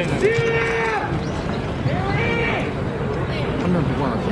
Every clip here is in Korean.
한 명 보고 나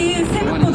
어,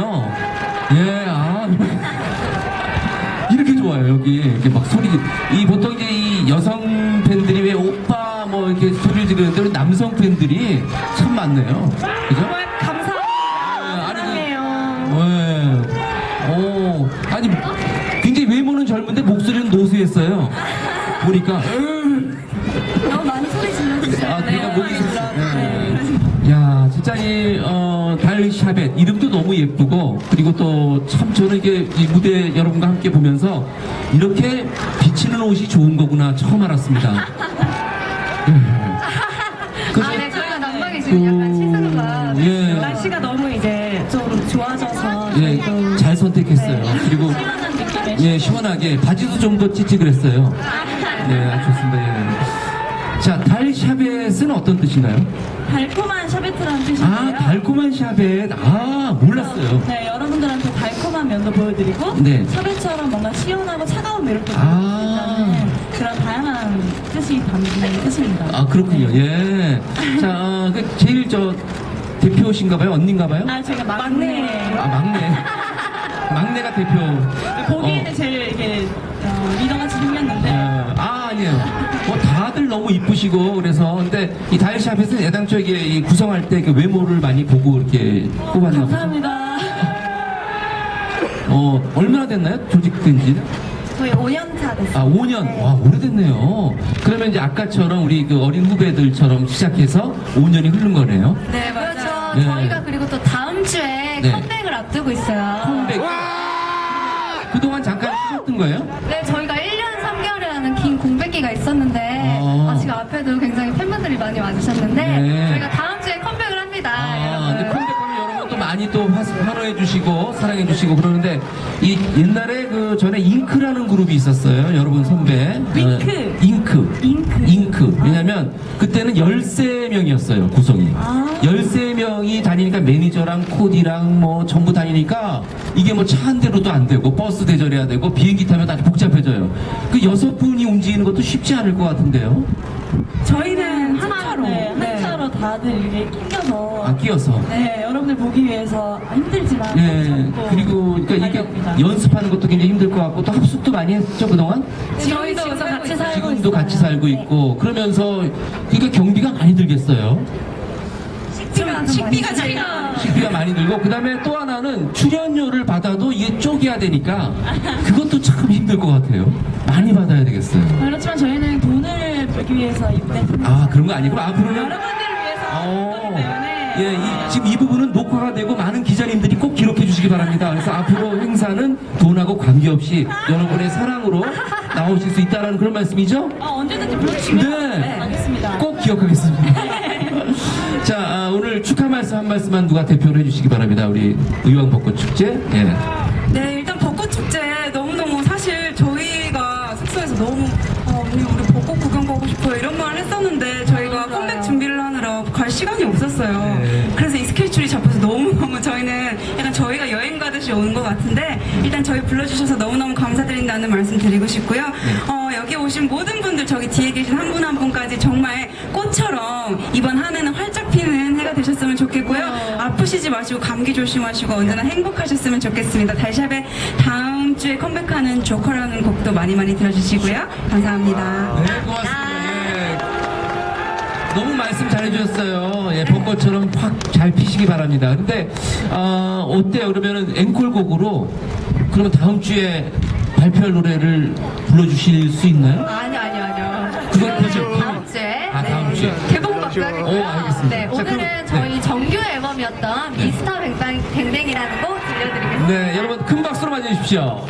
많네요. 예, 아. 이렇게 좋아요, 여기. 이렇게 막 소리, 이 보통 이제 이 여성 팬들이 왜 오빠 뭐 이렇게 소리를 지르는데 우리 남성 팬들이 참 많네요. 그죠? 정말. 아니, 그-. 오, 아니 굉장히 외모는 젊은데 목소리는 노쇠했어요. 보니까. 너무 많이 소리 질러주세요. 아, 그러니까 목이 네. 야, 진짜 이 어, 달리 샤벳 이름도 너무 예쁘고 그리고 또 참 저는 이게 이 무대 여러분과 함께 보면서 이렇게 비치는 옷이 좋은 거구나 처음 알았습니다. 그, 아, 네, 저희가 난방에 지금 약간 시선과 예. 날씨가 너무 이제 좀 좋아져서 예, 저희도 잘 선택했어요. 그리고 시원한 느낌의 예, 시원하게 바지도 좀 더 찌찌그랬어요. 네, 좋습니다. 예. 자, 달샤벳은 어떤 뜻인가요? 달콤한 샤베트라는 뜻인데요. 아, 달콤한 샤벳. 아, 몰랐어요. 네, 여러분들한테 달콤한 면도 보여드리고 네. 샤베처럼 뭔가 시원하고 차가운 매력도 아. 보여드리는 그런 다양한 뜻이 담긴 뜻입니다. 아, 그렇군요. 예. 자, 어, 그 제일 저 대표신가봐요? 언니인가봐요? 아, 제가 막내. 아, 막내. 막내가 대표. 보기에는 어. 제일 이렇게 어, 리더같이 생겼는데 어, 아, 아니에요. 뭐 다들 너무 이쁘시고 그래서 근데 이 다이샵에서 애당초 이게 이 구성할 때 그 외모를 많이 보고 이렇게 뽑았나 보죠. 감사합니다. 어, 얼마나 됐나요? 조직된 지는? 거의 5년 차 됐어요. 아, 5년. 와, 오래됐네요. 그러면 이제 아까처럼 우리 그 어린 후배들처럼 시작해서 5년이 흐른 거네요. 네, 그렇죠. 네. 저희가 그리고 또 다음 주에 네. 컴백을 앞두고 있어요. 컴백. 그동안 잠깐 쉬었던 거예요? 네, 저희가 1년 3개월 노래하는 긴 공백기가 있었는데 앞에도 굉장히 팬분들이 많이 와주셨는데 네. 저희가 다음 주에 컴백을 합니다, 아, 근데 여러분. 컴백하면 여러분 또 많이 또 화- 환호해 주시고 사랑해 주시고 그러는데 이 옛날에 그 전에 잉크라는 그룹이 있었어요. 여러분 선배. 윙크. 어, 잉크. 잉크. 잉크. 왜냐면 그때는 13명이었어요, 구성이. 아. 13명이 다니니까 매니저랑 코디랑 뭐 전부 다니니까 이게 뭐 차 한 대로도 안 되고 버스 대절해야 되고 비행기 타면 아주 복잡해져요. 그 여섯 분이 움직이는 것도 쉽지 않을 것 같은데요. 저희는 한 차로. 네, 네. 한 차로 다들 이렇게 낑겨서 아, 끼어서. 네, 여러분들 보기 위해서 힘들지만 예, 참고 그리고 그러니까 이게 달려옵니다. 연습하는 것도 굉장히 힘들 것 같고 또 합숙도 많이 했죠 그동안? 지금도 우선 같이 살고 지금도 있어요. 같이 살고 네. 있고 그러면서 그러니까 경비가 많이 들겠어요. 식비가 식비가 저희가 식비가 많이 들고 그다음에 또 하나는 출연료를 받아도 이게 쪼개야 되니까 그것도 참 힘들 것 같아요. 많이 받아야 되겠어요. 그렇지만 저희는 돈을 벌기 위해서 입대했습니다. 아 그런 거 아니고 앞으로는 여러분들을 위해서 어, 하기 때문에 예, 이- 지금 이 부분은 녹화가 되고 많은 기자님들이 꼭 기록해 주시기 바랍니다. 그래서 앞으로 행사는 돈하고 관계없이 여러분의 사랑으로 나오실 수 있다는 그런 말씀이죠? 아, 언제든지 불러주시면 네. 가겠습니다. 꼭 기억하겠습니다. 자, 아, 오늘 축하 말씀 한 말씀만 누가 대표를 해주시기 바랍니다. 우리 의왕 벚꽃 축제. 예. 시간이 없었어요. 네. 그래서 이 스케줄이 잡혀서 너무너무 저희는 약간 저희가 여행 가듯이 온것 같은데 일단 저희 불러주셔서 너무너무 감사드린다는 말씀 드리고 싶고요. 어, 여기 오신 모든 분들 저기 뒤에 계신 한분한 분까지 정말 꽃처럼 이번 한 해는 활짝 피는 해가 되셨으면 좋겠고요. 아프시지 마시고 감기 조심하시고 언제나 행복하셨으면 좋겠습니다. 달샵의 다음 주에 컴백하는 조커라는 곡도 많이 많이 들어주시고요. 감사합니다. 네, 고맙습니다. 잘해주셨어요. 예, 벚꽃처럼 확 잘 피시기 바랍니다. 근데, 어, 어때요? 그러면은 앵콜곡으로, 그러면 다음 주에 발표할 노래를 불러주실 수 있나요? 아니요, 아니요, 아니요. 그건 되죠. 다음 주에. 아, 다음 주에. 개봉. 오, 알겠습니다. 네, 자, 오늘은 그럼, 저희 정규 앨범이었던 미스터 뱅뱅, 뱅뱅이라는 곡 들려드리겠습니다. 네, 여러분 큰 박수로 맞이해 주십시오.